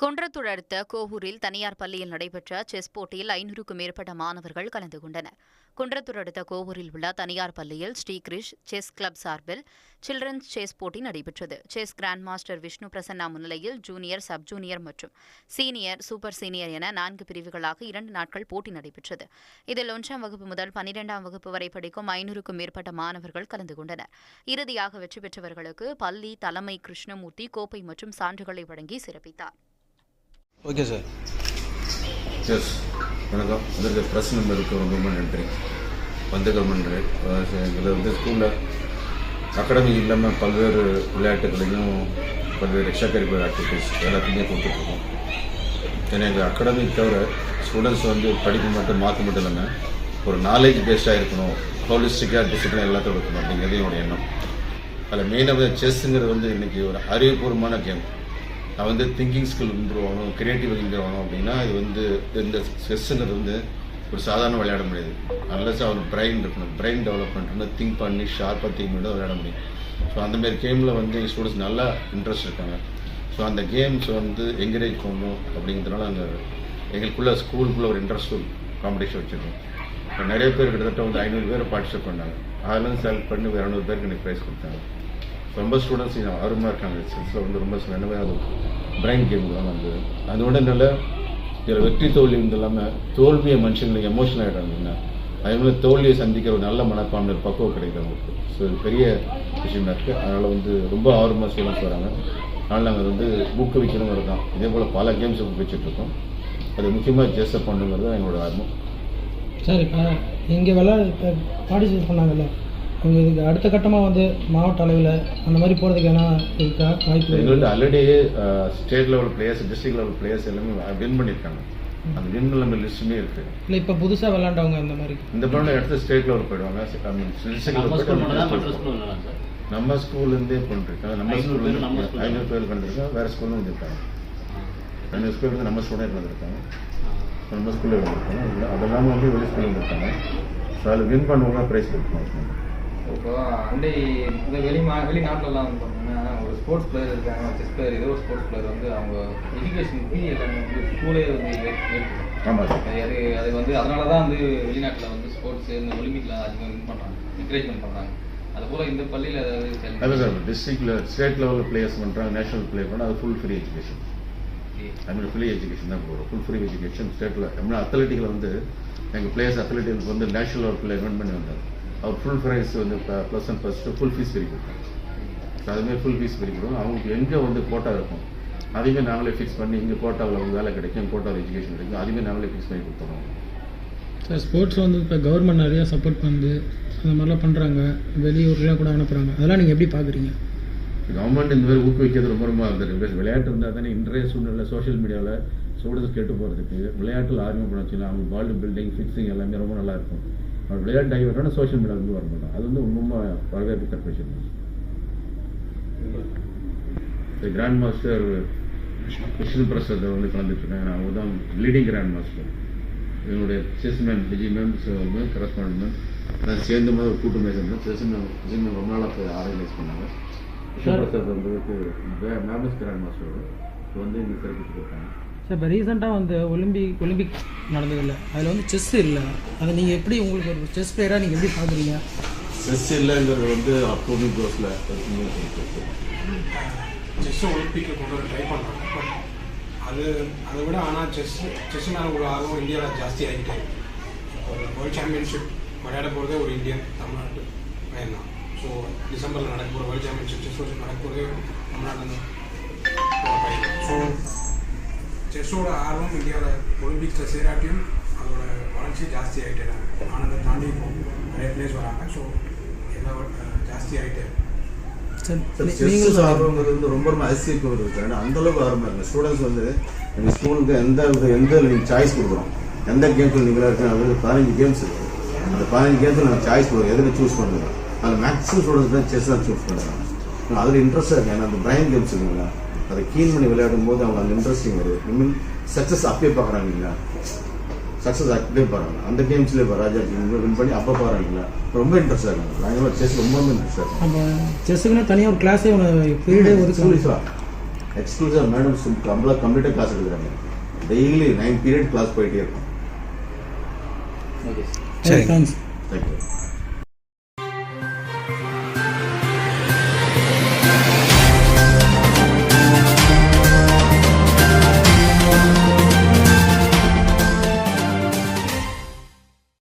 குன்றத்தூர் அடுத்த கோவூரில் தனியார் பள்ளியில் நடைபெற்ற செஸ் போட்டியில் ஐநூறுக்கும் மேற்பட்ட மாணவர்கள் கலந்து கொண்டனர். குன்றத்தூர் அடுத்த கோவூரில் உள்ள தனியார் பள்ளியில் ஸ்ரீகிரிஷ் செஸ் கிளப் சார்பில் சில்ட்ரன்ஸ் செஸ் போட்டி நடைபெற்றது. Chess grand master Vishnu Prasanna முன்னிலையில் ஜூனியர் சப் ஜூனியர் மற்றும் சீனியர் சூப்பர் சீனியர் என நான்கு பிரிவுகளாக இரண்டு நாட்கள் போட்டி நடைபெற்றது. இதில் ஒன்றாம் வகுப்பு முதல் பனிரெண்டாம் வகுப்பு வரை படிக்கும் ஐநூறுக்கும் மேற்பட்ட மாணவர்கள் கலந்து கொண்டனர். இறுதியாக வெற்றி பெற்றவர்களுக்கு பள்ளி தலைமை கிருஷ்ணமூர்த்தி கோப்பை மற்றும் சான்றுகளை வழங்கி சிறப்பித்தார். ஓகே சார் எஸ் வணக்கம். அதற்கு ப்ரெஸ் நம்பருக்கு ரொம்ப ரொம்ப நன்றி. வந்தகம் நன்றி இதில் வந்து ஸ்கூலில் அகாடமி இல்லாமல் பல்வேறு விளையாட்டுகளையும் பல்வேறு எக்ஸ்ட்ரா கரிக்குலர் ஆக்டிவிட்டிஸ் எல்லாத்தையுமே கொடுத்துட்ருக்கோம். ஏன்னா எங்கள் அகாடமிக் தவிர ஸ்டூடெண்ட்ஸ் வந்து படிப்பு மட்டும் மாற்ற மட்டும் இல்லாமல் ஒரு நாலேஜ் பேஸ்டாக இருக்கணும். ஹோலிஸ்டிக்காக டிசிப்ளின் எல்லாத்தையும் இருக்கணும் அப்படிங்கிறது என்னோட எண்ணம். அதில் மெயினாக செஸ்ஸுங்கிறது வந்து இன்றைக்கி ஒரு அறிவுபூர்வமான கேம் நான் வந்து திங்கிங் ஸ்கில் இம்ப்ரூவ் ஆகணும் கிரியேட்டிவ் இம்ப்ரூவ் ஆகணும் அப்படின்னா இது வந்து இந்த செஸ்ஸுங்கிறது வந்து ஒரு சாதாரண விளையாட முடியாது. அன்லஸ் அவர் பிரெயின் இருக்கணும். பிரெயின் டெவலப்மெண்ட் திங்க் பண்ணி ஷார்ப்பாக திங்க் பண்ணி விளையாட முடியும். ஸோ அந்தமாரி கேமில் வந்து எங்கள் ஸ்டூடெண்ட்ஸ் நல்லா இன்ட்ரெஸ்ட் இருக்காங்க. ஸோ அந்த கேம்ஸ் வந்து என்கரேஜ் பண்ணணும் அப்படிங்கிறதுனால அங்கே எங்களுக்குள்ளே ஸ்கூலுக்குள்ளே ஒரு இன்ட்ரெஸ்ட் காம்படிஷன் வச்சுருக்கோம். இப்போ நிறைய பேர் கிட்டத்தட்ட வந்து ஐநூறு பேர் பார்ட்டிசிபேட் பண்ணாங்க. அதில் செலக்ட் பண்ணி ஒரு இரநூறு பேருக்கு எனக்கு ப்ரைஸ் கொடுத்தாங்க. ரொம்ப ஸ்டூடெண்ட்ஸ் ஆர்வமாக இருக்காங்க. சென்ஸில் வந்து ரொம்ப என்னவே அது பிரைன் கேம் தான் வந்து. அதோட நல்ல இதில் வெற்றி தோல்வி வந்து இல்லாமல் தோல்வியை மனுஷங்களுக்கு எமோஷனல் ஆகிடுறாங்க அதே மாதிரி தோல்வியை சந்திக்கிற ஒரு நல்ல மனப்பான்மை ஒரு பக்குவம் கிடைக்குது அவங்களுக்கு. ஸோ இது பெரிய விஷயமா இருக்குது அதனால் வந்து ரொம்ப ஆர்வமாக ஸ்டூடெண்ட்ஸ் வராங்க. அதனால் நாங்கள் வந்து ஊக்குவிக்கணுங்கிறது தான் இதே போல் பல கேம்ஸ் ஊக்குவிச்சிட்ருக்கோம் அது முக்கியமாக ஜெஸ்ஸை பண்ணுங்கிறது தான் எங்களோட ஆர்வம். சார் இப்போ இங்கே விளையாட பார்ட்டிசிபேட் பண்ணாங்கல்ல? அவங்க இதுக்கு அடுத்த கட்டமாக வந்து மாவட்ட அளவில் அந்த மாதிரி போகிறதுக்கு என்ன இருக்கா? வாய்ப்பு எங்கள்கிட்ட already state level players district level players எல்லாமே வின் பண்ணியிருக்காங்க அந்த வின் நம்ம லிஸ்ட்டுமே இருக்குது இல்லை இப்போ புதுசாக விளாண்டவங்க அந்த மாதிரி. இந்த படம் எடுத்து ஸ்டேட் லெவல் போயிடுவாங்க. டிஸ்ட்ரிக்ட் லெவல் நம்ம ஸ்கூல்லேருந்தே பண்ணிருக்காங்க. நம்ம ஸ்கூல்ல ஐநூறு பேர் பண்ணிருக்காங்க. வேறு ஸ்கூல்லும் வந்திருக்காங்க ரெண்டு ஸ்கூல் வந்து நம்ம ஸ்டூடெண்ட் வந்திருக்காங்க நம்ம ஸ்கூலில் வந்திருக்காங்க அதெல்லாம் வந்து வெளி ஸ்கூலில் வந்திருக்காங்க ஸோ அதில் வின் பண்ணுவாங்க ப்ரைஸ் கொடுப்பாங்க. இப்போ அண்டை இந்த வெளி மா வெளிநாட்டிலலாம் வந்து பார்த்தீங்கன்னா ஒரு ஸ்போர்ட்ஸ் பிளேயர் இருக்காங்க செஸ் பிளேயர் ஏதோ ஒரு ஸ்போர்ட்ஸ் பிளேயர் வந்து அவங்க எஜுகேஷன் ஃபீ எல்லாமே வந்து ஸ்கூலே வந்து அது அது வந்து அதனால தான் வந்து வெளிநாட்டில் வந்து ஸ்போர்ட்ஸ் இந்த ஒலிம்பிக்லாம் அதிகமாக வின் பண்ணுறாங்க என்கரேஜ்மெண்ட் பண்ணுறாங்க அதுபோல் இந்த பள்ளியில் ஏதாவது அதான் challenge சார் டிஸ்ட்ரிக்டில் ஸ்டேட் லெவலில் பிளேயர்ஸ் பண்ணுறாங்க நேஷனல் பிளே பண்ணால் அது full free education mean free education தான் போகிறோம் ஃபுல் ஃப்ரீ எஜுகேஷன் ஸ்டேட்டில் அத்லெட்டிக்கில் வந்து எங்கள் பிளேயர்ஸ் அத்லெட்டிக்ஸ் வந்து நேஷனல் லெவல் பிளே வின் பண்ணி அவர் ஃபுல் ப்ரைஸ் வந்து plus and plus full fees so அதுமாதிரி ஃபுல் ஃபீஸ் ஃப்ரீ கொடுக்கும் அவங்களுக்கு எங்கே வந்து கோட்டா இருக்கும்? அதையுமே நாங்களே ஃபிக்ஸ் பண்ணி இங்கே கோட்டாவில் வந்து வேலை கிடைக்கும். கோட்டாவில் எஜுகேஷன் கிடைக்கும். அதுவுமே நாங்களே ஃபிக்ஸ் பண்ணி கொடுத்துருவோம் சார் ஸ்போர்ட்ஸ் வந்து இப்போ கவர்மெண்ட் நிறையா சப்போர்ட் பண்ணுது. அந்த மாதிரிலாம் பண்ணுறாங்க வெளியூர்லாம் கூட அனுப்புகிறாங்க அதெல்லாம் நீங்கள் எப்படி பார்க்குறீங்க கவர்மெண்ட் இந்த மாதிரி ஊக்குவிக்கிறது ரொம்ப ரொம்ப இருந்தது விளையாட்டு இருந்தால் தானே இன்றைய சூழ்நிலை சோஷியல் மீடியாவில் ஸ்டூடெண்ட்ஸ் கெட்டு போகிறதுக்கு விளையாட்டில் ஆர்வம் பண்ண வச்சுக்கலாம் அவங்க பால் பில்டிங் ஃபிக்ஸிங் எல்லாமே ரொம்ப நல்லா இருக்கும். அவர் விளையாட்டு டைவர்ட்டான சோஷியல் மீடியா வந்து வர மாட்டோம் அது வந்து ரொம்ப வரவேற்கத்தக்க விஷயம். கிராண்ட் மாஸ்டர் கிருஷ்ண பிரசாத் வந்து கலந்துட்டுருக்கேன் அவங்க தான் லீடிங் கிராண்ட் மாஸ்டர் என்னுடைய செஸ் மேம் டிஜி மேம் வந்து கரஸ்பாண்ட் மேம் நான் சேர்ந்த மாதிரி ஒரு கூட்டமே சேர்ந்தேன் செஸ்மேன் மேம் ரொம்ப நாளாக ஆர்கனைஸ் பண்ணாங்க. கிருஷ்ண பிரசாத் வந்துட்டு மேமஸ் கிராண்ட் மாஸ்டர் இப்போ வந்து இங்கே சிறப்பிட்டு இருக்காங்க சார் இப்போ ரீசெண்டாக வந்து ஒலிம்பிக் ஒலிம்பிக் நடந்ததில்ல. அதில் வந்து செஸ் இல்லை. அதை நீங்கள் எப்படி உங்களுக்கு ஒரு செஸ் பிளேயராக நீங்கள் எப்படி பார்க்குறீங்க? செஸ் இல்லைங்கிறது வந்து கோஸில் இருக்கு. செஸ் ஒலிம்பிக்கில் கொண்டு வர ட்ரை பண்ணுறாங்க பட் அது அதை விட ஆனால் செஸ் செஸ் மேலே ஒரு ஆர்வம் இந்தியாவில் ஜாஸ்தி ஆகிட்டே ஒரு வேர்ல்ட் சாம்பியன்ஷிப் விளையாட போகிறதே ஒரு இந்தியன் தமிழ்நாட்டு பையன் தான் ஸோ டிசம்பரில் நடக்க போகிற வேர்ல்ட் சாம்பியன்ஷிப் செஸ் நடக்க போகிறதே தமிழ்நாட்டில் ஒரு பையன் ஸோ செஸ்ஸோட ஆர்வம் இந்தியாவில் ஒலிம்பிக்ஸில் சேராட்டியும் அதோட வளர்ச்சி ஜாஸ்தி ஆகிட்டே ஆனதை தாண்டி இப்போ நிறைய பிளேஸ் வராங்க. ஸோ எல்லாம் ஜாஸ்தி ஆகிட்டே இருக்கு. ஆர்வங்கிறது வந்து ரொம்ப ரொம்ப அதிசயிக்கும் இருக்கு ஏன்னா அந்த அளவுக்கு ஆர்வமாக இருக்கு. ஸ்டூடெண்ட்ஸ் வந்து எங்கள் ஸ்கூலுக்கு எந்த எந்த நீங்கள் சாய்ஸ் கொடுக்குறோம் எந்த கேம்ஸில் நீங்கள் விளையாடுறீங்க அது பதினஞ்சு கேம்ஸ் இருக்கு. அந்த பதினஞ்சு கேம்ஸில் நாங்கள் சாய்ஸ் கொடுக்குறோம். எதுக்கு சூஸ் பண்ணுறோம் அந்த மேக்ஸிமம் ஸ்டூடெண்ட்ஸ் தான் செஸ் தான் சூஸ் பண்ணுறாங்க அதில் இன்ட்ரெஸ்ட்டாக இருக்கு. ஏன்னா அந்த பிரைன் கேம்ஸ் இருக்குங்களா அதை கீன் பண்ணி விளையாடும் போது அவங்க அந்த இன்ட்ரெஸ்டிங் வருது. இன்னும் சக்ஸஸ் அப்பயே பார்க்குறாங்க இல்லைங்களா சக்ஸஸ் அப்படியே பாருங்க அந்த கேம்ஸ்லேயே இப்போ ராஜா வின் பண்ணி அப்போ பாருங்களா ரொம்ப இன்ட்ரெஸ்டாக இருக்காங்க. பயங்கரமாக செஸ் ரொம்ப ரொம்ப இன்ட்ரெஸ்டாக நம்ம செஸ்ஸுக்குன்னு தனியாக ஒரு கிளாஸே பீரியடே ஒதுக்குறாங்க. சூரிசா எக்ஸ்க்ளூசிவாக மேடம் கம்ப்ளீட் கம்ப்ளீட்டாக கிளாஸ் எடுக்கிறாங்க. டெய்லி நைன் பீரியட் கிளாஸ் போயிட்டே இருக்கும். Okay thanks thank you